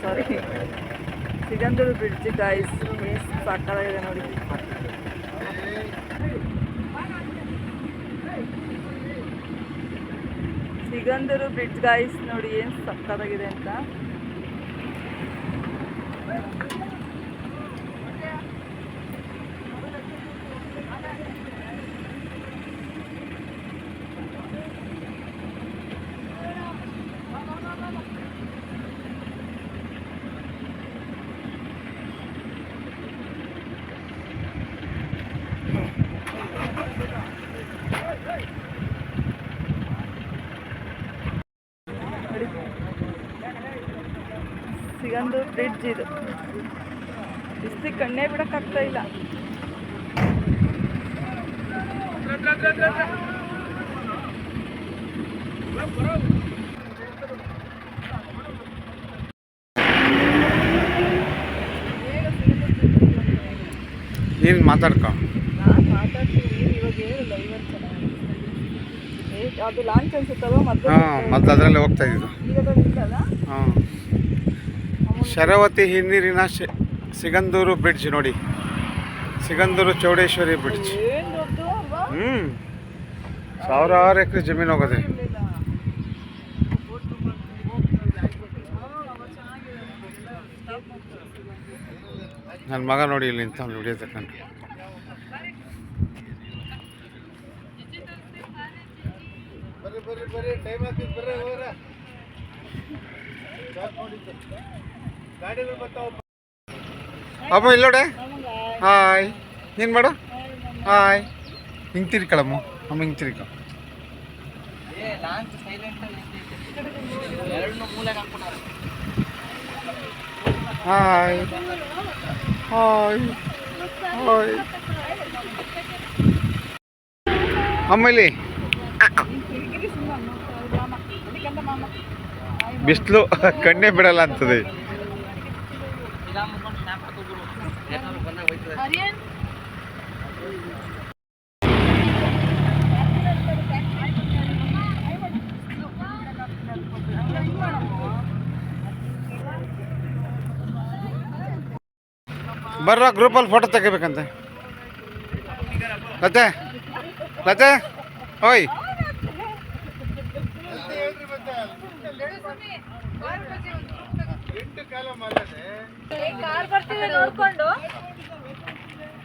ಸಾರಿ Sigandur bridge guys ಎಷ್ಟು ಸಾಕಾಗಿದೆ ನೋಡಿ. ಸಿಗಂದೂರು ಬ್ರಿಡ್ಜ್ ಗಾಯ್ಸ್ ನೋಡಿ ಏನು ಸಕ್ಕತ್ತಾಗಿದೆ ಅಂತ ನೋಡಿ ಸಿಗಂದೂರು ಬ್ರಿಡ್ಜ್ ಇದು. ಬಿಸಿ ಕಣ್ಣೇ ಬಿಡೋಕ್ಕಾಗ್ತಾ ಇಲ್ಲ. ನೀನು ಮಾತಾಡ್ಕ. ನಾನು ಮಾತಾಡ್ತೀನಿ ಇವಾಗ ಹೇಳಲ್ಲ ಇವತ್ತು ಅದು ಲಾಂಚ್ ಅನ್ಸುತ್ತಲ್ವ ಮತ್ತೆ ಹಾಂ ಮತ್ತೆ ಅದರಲ್ಲೇ ಹೋಗ್ತಾ ಇದ್ದು ಈಗ ಇಲ್ಲಲ್ಲ ಹಾಂ. ಶರಾವತಿ ಹಿನ್ನೀರಿನ ಸಿಗಂದೂರು ಬ್ರಿಡ್ಜ್ ನೋಡಿ. ಸಿಗಂದೂರು ಚೌಡೇಶ್ವರಿ ಬ್ರಿಡ್ಜ್. ಹ್ಞೂ ಸಾವಿರಾರು ಎಕರೆ ಜಮೀನು ಹೋಗೋದೆ. ನನ್ನ ಮಗ ನೋಡಿ ಇಲ್ಲಿ ನಿಂತ ವಿಡಿಯೋ ತಗೊಂಡು ಅಮ್ಮ ಇಲ್ಲೋಡೆ? ಹಾಯ್. ನೀನ್ ಮಾಡು? ಹಾಯ್. ಹಿಂಗೆ ತಿರ್ಕಳಮ್ಮ ಅಮ್ಮ ಹಿಂಗೆ ತಿರ್ಕ ಹಾಯ್. ಹಾಯ್. ಹಾಯ್. ಆಮೇಲೆ ಬಿಸಿಲು ಕಣ್ಣೇ ಬಿಡಲ್ಲ ಅಂತದೆ. ಬರ್ರ ಗ್ರೂಪಲ್ಲಿ ಫೋಟೋ ತೆಗಿಬೇಕಂತೆ. ಲತೆ ಲತೆ ಓಯ್. ಕಾರ್ ಬರ್ತೀವಿ ನೋಡ್ಕೊಂಡು.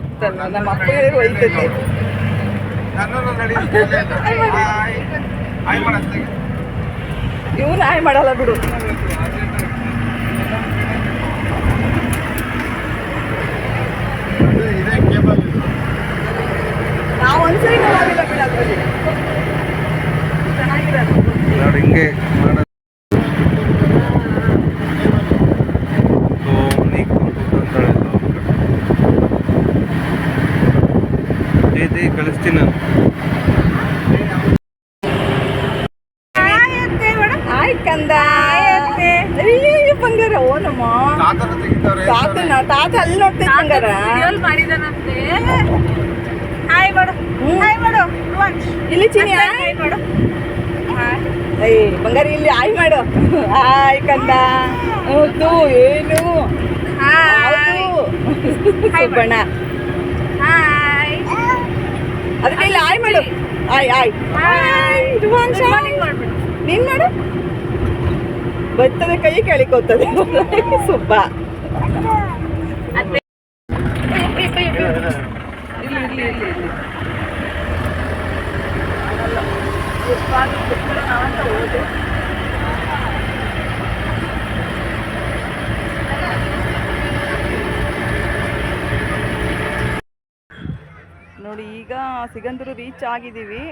ಸಿಕ್ತಲ್ಲ ನಮ್ಮ ಅಪ್ಪಗೆ ಹೋಯ್ತೈತೆ ಇವನು ಆಯ್ ಮಾಡಲ್ಲ ಬಿಡು. ನಾವು ಒಂದ್ಸರಿ ಹೋಗಿಲ್ಲ ಬಿಡ ಅದ್ರಲ್ಲಿ. ಚೆನ್ನಾಗಿರೋದು ಹಿಂಗೆ ಕಳಿಸ್ತೀನಿ. ನಾನು. ಆಯ್ ಕಂದ. ಅಯ್ಯೋ ಬಂಗಾರ. ಓನಮ್ಮ ನಮ್ಮ. ತಾತನ ತಾತ ಅಲ್ಲಿ ಬಂಗಾರ. ಮಾಡಿದಾನಂತೆ. ಹಾಯ್ ಮಾಡು. ಹಾಯ್ ಮಾಡು. ಇಲ್ಲಿ ಚಿನಿ ಹಾಯ್. ಮಾಡು. ಏಯ್ ಬಂಗಾರ ಇಲ್ಲಿ ಆಯ್ ಮಾಡು. ಹಾಯ್ ಕಂದ. ಹೌದು ಏನು? ಬಣ್ಣ ಹಾಯ್ ಅದಕ್ಕೆ ಇಲ್ಲಿ ಆಯ್ ಮಾಡು. ಆಯ್ ಆಯ್ ನೀನ್ ಮಾಡು. ಬತ್ತದ ಕೈ ಕೆಳಿಕೋತದೆ. ಸುಬ್ಬ. ಇಲ್ಲಿ ಇಲ್ಲಿ ಇಲ್ಲಿ ಇಲ್ಲಿ ನೋಡಿ ಈಗ ಸಿಗಂದೂರು ರೀಚ್ ಆಗಿದ್ದೀವಿ.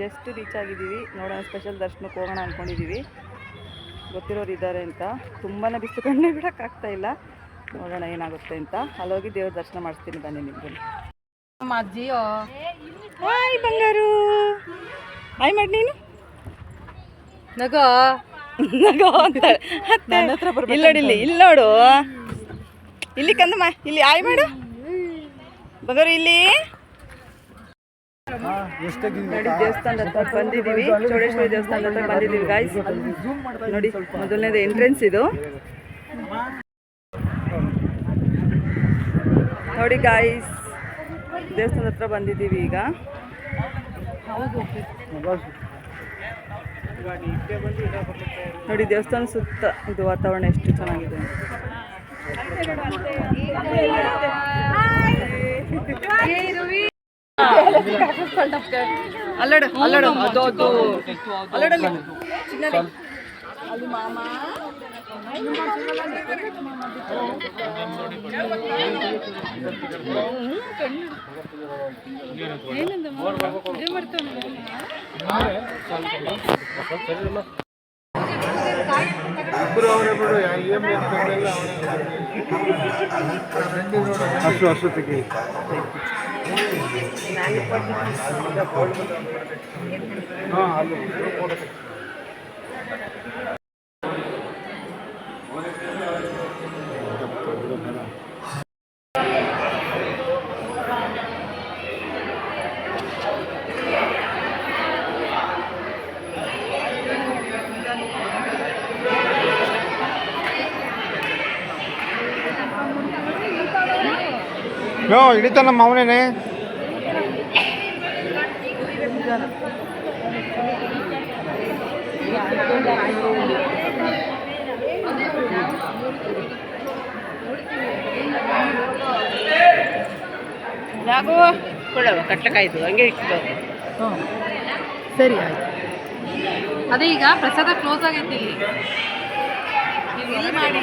ಜಸ್ಟ್ ರೀಚ್ ಆಗಿದ್ದೀವಿ. ನೋಡೋಣ ಸ್ಪೆಷಲ್ ದರ್ಶನಕ್ಕೆ ಹೋಗೋಣ ಅಂದ್ಕೊಂಡಿದ್ದೀವಿ ಗೊತ್ತಿರೋರು ಇದ್ದಾರೆ ಅಂತ. ತುಂಬಾ ಬಿಸಿಲು ಕಣ್ಣೆ ಬಿಡೋಕ್ಕಾಗ್ತಾ ಇಲ್ಲ. ನೋಡೋಣ ಏನಾಗುತ್ತೆ ಅಂತ. ಅಲ್ಲೋಗಿ ದೇವ್ರ ದರ್ಶನ ಮಾಡಿಸ್ತೀನಿ ಬನ್ನಿ ನಿಮ್ಗೆ. ನಮ್ಮ ಅಜ್ಜಿಯೋ ಹಾಯ್ ಬಂಗಾರು. ಹಾಯ್ ಮಾಡಿ ನೀನು? ನಗೋ. ನಗೋ ಅಂತ. ಇಲ್ಲಿ ನೋಡಿ ಇಲ್ಲಿ ಇಲ್ಲಿ ನೋಡು. ಇಲ್ಲಿ ಕಂದಮ್ಮ ಇಲ್ಲಿ ಆಯ್ ಮಾಡು. ಬಂಗಾರು ಇಲ್ಲಿ. ನೋಡಿ ದೇವಸ್ಥಾನದ ಹತ್ರ ಬಂದಿದ್ದೀವಿ. ಚೌಡೇಶ್ವರಿ ದೇವಸ್ಥಾನದ ಹತ್ರ ಬಂದಿದ್ದೀವಿ ಗಾಯ್ಸ್ ನೋಡಿ ಮೊದಲನೇದು ಎಂಟ್ರೆನ್ಸ್ ಇದು. ನೋಡಿ ಗಾಯ್ಸ್ ದೇವಸ್ಥಾನದ ಹತ್ರ ಬಂದಿದ್ದೀವಿ ಈಗ. ನೋಡಿ ದೇವಸ್ಥಾನ ಸುತ್ತ ಇದು ವಾತಾವರಣ ಎಷ್ಟು ಚೆನ್ನಾಗಿದೆ. ಅಲ್ಲಡು ಅಲ್ಲಡು. ಅದು ಅಲ್ಲಡಲ್ಲಿ. ಅಷ್ಟು ಅಷ್ಟೊತ್ತಿಗೆ ಹಾಂ ನೋ ಹಿಡಿತ ನಮ್ಮ ಅವನೇನೆ. ಕೊಡವ ಕಟ್ಲಕಾಯ್ತು ಹಂಗೆ ಇಟ್ಬಿಡು ಸರಿ ಆಯ್ತು. ಅದೇ ಈಗ ಪ್ರಸಾದ ಕ್ಲೋಸ್ ಆಗೈತಿ ಇಲ್ಲಿ. ಮಾಡಿ.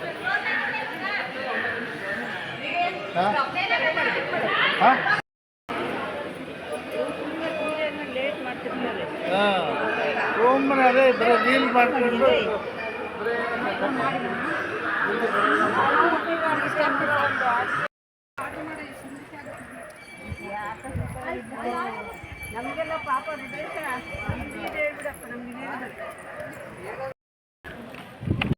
ಹಾಂ ಒಮ್ಮೆ ಅದೇ ಬರೀ ರೀಲ್ ಮಾಡ್ಕೊಂಡು